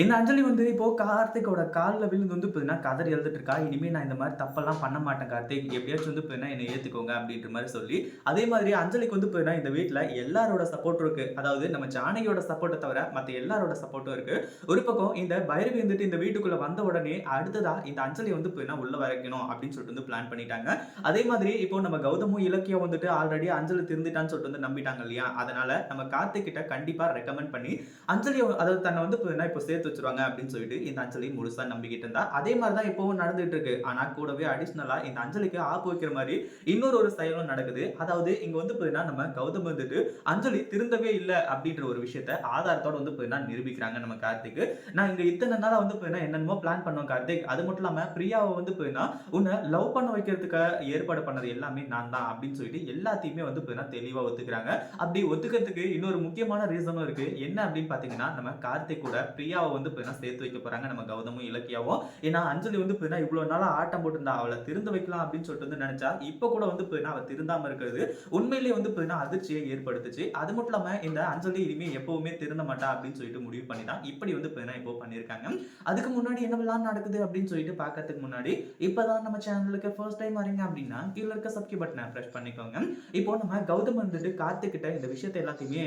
இந்த அஞ்சலி வந்து இப்போ கார்த்திகோட காலில் விழுந்து வந்து பார்த்தீங்கன்னா கதறி எழுதிட்டு இருக்கா இனிமேல் நான் இந்த மாதிரி தப்பெல்லாம் பண்ண மாட்டேன் கார்த்திக். எப்படியாச்சும் வந்து பார்த்தீங்கன்னா என்னை ஏற்றுக்கோங்க அப்படின்ற மாதிரி சொல்லி அதே மாதிரி அஞ்சலிக்கு வந்து பார்த்தீங்கன்னா இந்த வீட்டில் எல்லாரோட சப்போர்ட்டும் இருக்கு. அதாவது நம்ம ஜானகியோட சப்போர்ட்டை தவிர மற்ற எல்லாரோட சப்போர்ட்டும் இருக்கு. ஒரு பக்கம் இந்த பைரவி வந்துட்டு இந்த வீட்டுக்குள்ளே வந்த உடனே அடுத்ததா இந்த அஞ்சலி வந்து பார்த்தீங்கன்னா உள்ள வரைக்கணும் அப்படின்னு சொல்லிட்டு வந்து பிளான் பண்ணிட்டாங்க. அதே மாதிரி இப்போ நம்ம கௌதமும் இலக்கியம் வந்துட்டு ஆல்ரெடி அஞ்சலி திருந்துட்டான்னு சொல்லிட்டு வந்து நம்பிட்டாங்க இல்லையா? அதனால நம்ம கார்த்திக் கிட்ட கண்டிப்பாக ரெக்கமெண்ட் பண்ணி அஞ்சலி அதாவது தன்னை வந்து பார்த்தீங்கன்னா இப்போ சேர்த்து வச்சிருவாங்க அப்படின்னு சொல்லிட்டு இந்த அஞ்சலி முழுசா நம்பிக்கிட்டு இருந்தா. அதே மாதிரி தான் இப்போவும் நடந்துட்டு இருக்கு ஆனா கூடவே அடிஷ்னலா இந்த அஞ்சலிக்கு ஆப்பு வைக்கிற மாதிரி இன்னொரு ஒரு செயலும் நடக்குது. அதாவது இங்க வந்து போயின்னா நம்ம கௌதம் வந்துட்டு அஞ்சலி திருந்தவே இல்லை அப்படின்ற ஒரு விஷயத்த ஆதாரத்தோட வந்து போயின்னா நிரூபிக்கிறாங்க நம்ம கார்த்திக். நான் இங்க இத்தனை நாளா வந்து பார்த்தீங்கன்னா என்னென்னமோ பிளான் பண்ணோம் கார்த்திக். அது மட்டும் இல்லாம பிரியாவை வந்து போயின்னா உன்னை லவ் பண்ண வைக்கிறதுக்கு ஏற்பாடு பண்ணது எல்லாமே நான் தான் அப்படின்னு சொல்லிட்டு எல்லாத்தையுமே வந்து போயின்னா தெளிவா ஒத்துக்கிறாங்க. அப்படி ஒத்துக்கிறதுக்கு இன்னொரு முக்கியமான ரீசனும் இருக்கு. என்ன அப்படின்னு பாத்தீங்கன்னா நம்ம கார்த்திக் கூட பிரியாவை வந்து பார்த்தீங்கன்னா சேர்த்து வைக்க போகிறாங்க நம்ம கௌதமும் இலக்கியாவும். ஏன்னா அஞ்சலி வந்து பார்த்தீங்கன்னா இவ்வளோ நாளாக ஆட்டம் போட்டிருந்தா அவளை திருந்து வைக்கலாம் அப்படின்னு சொல்லிட்டு வந்து நினச்சா இப்போ கூட வந்து பார்த்தீங்கன்னா அவள் திருந்தாம இருக்கிறது. உண்மையிலேயே வந்து பார்த்தீங்கன்னா அதிர்ச்சியை ஏற்படுத்துச்சு. அது மட்டும் இல்லாமல் இந்த அஞ்சலி இனிமே எப்பவுமே திருந்த மாட்டா அப்படின்னு சொல்லிட்டு முடிவு பண்ணி தான் இப்படி வந்து பார்த்தீங்கன்னா இப்போ பண்ணியிருக்காங்க. அதுக்கு முன்னாடி என்னவெல்லாம் நடக்குது அப்படின்னு சொல்லிட்டு பார்க்கறதுக்கு முன்னாடி இப்போ தான் நம்ம சேனலுக்கு ஃபர்ஸ்ட் டைம் வரீங்க அப்படின்னா கீழே இருக்க சப்ஸ்கிரைப் பட்டனை ப்ரெஸ் பண்ணிக்கோங்க. இப்போ நம்ம கௌதம் வந்துட்டு கார்த்திக்கிட்ட இந்த விஷயத்தை எல்லாத்தையுமே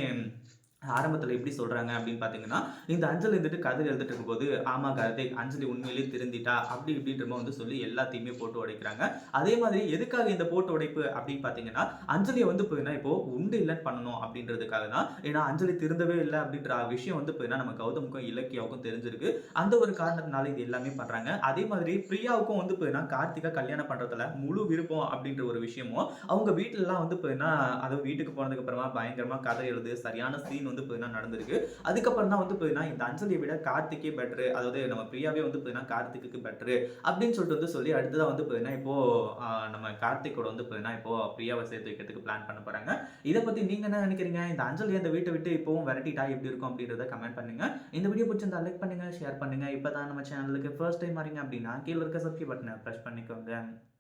ஆரம்பத்தில் எப்படி சொல்கிறாங்க அப்படின்னு பார்த்தீங்கன்னா இந்த அஞ்சலி இருந்துட்டு கதை எழுதிட்டு இருக்கும்போது ஆமா கார்த்திக் அஞ்சலி உண்மையிலேயே திருந்திட்டா அப்படி இப்படின்ற வந்து சொல்லி எல்லாத்தையுமே போட்டு உடைக்கிறாங்க. அதே மாதிரி எதுக்காக இந்த போட்டு உடைப்பு அப்படின்னு பார்த்தீங்கன்னா அஞ்சலியை வந்து போயின்னா இப்போ உண்டு இல்லைன்னு பண்ணணும் அப்படின்றதுக்காக தான். ஏன்னா அஞ்சலி திருந்தவே இல்லை அப்படின்ற விஷயம் வந்து போயின்னா நம்ம கௌதமுக்கும் இலக்கியாவுக்கும் தெரிஞ்சிருக்கு. அந்த ஒரு காரணத்தினால இது எல்லாமே பண்ணுறாங்க அதே மாதிரி பிரியாவுக்கும் வந்து போயின்னா கார்த்திகா கல்யாணம் பண்ணுறதுல முழு விருப்பம் அப்படின்ற ஒரு விஷயமும் அவங்க வீட்டிலலாம் வந்து போயின்னா அதாவது வீட்டுக்கு போனதுக்கு அப்புறமா பயங்கரமாக கதை எழுது சரியான சீன் வந்து பார்த்தீங்கன்னா நடந்திருக்கு. அதுக்கப்புறம் தான் வந்து பார்த்தீங்கன்னா இந்த அஞ்சலியை விட கார்த்திகே பெட்ரு அதாவது நம்ம பிரியாவே வந்து பார்த்தீங்கன்னா கார்த்திக்கு பெட்ரு அப்படின்னு சொல்லிட்டு வந்து சொல்லி அடுத்ததான் வந்து பார்த்தீங்கன்னா இப்போ நம்ம கார்த்திக்கோட வந்து பார்த்தீங்கன்னா இப்போ பிரியாவை சேர்த்து வைக்கிறதுக்கு பிளான் பண்ண போறாங்க. இதை பத்தி நீங்க என்ன நினைக்கிறீங்க? இந்த அஞ்சலி அந்த வீட்டை விட்டு இப்போவும் விரட்டிட்டா எப்படி இருக்கும் அப்படின்றத கமெண்ட் பண்ணுங்க. இந்த வீடியோ பிடிச்சிருந்தா லைக் பண்ணுங்க ஷேர் பண்ணுங்க. இப்பதான் நம்ம சேனலுக்கு ஃபர்ஸ்ட் டைம் வரீங்க அப்படின்னா கீழே இருக்க சப்ஸ்கிரைப் பட்டனை ப்ரெஸ் பண்ணிக்கோங்க.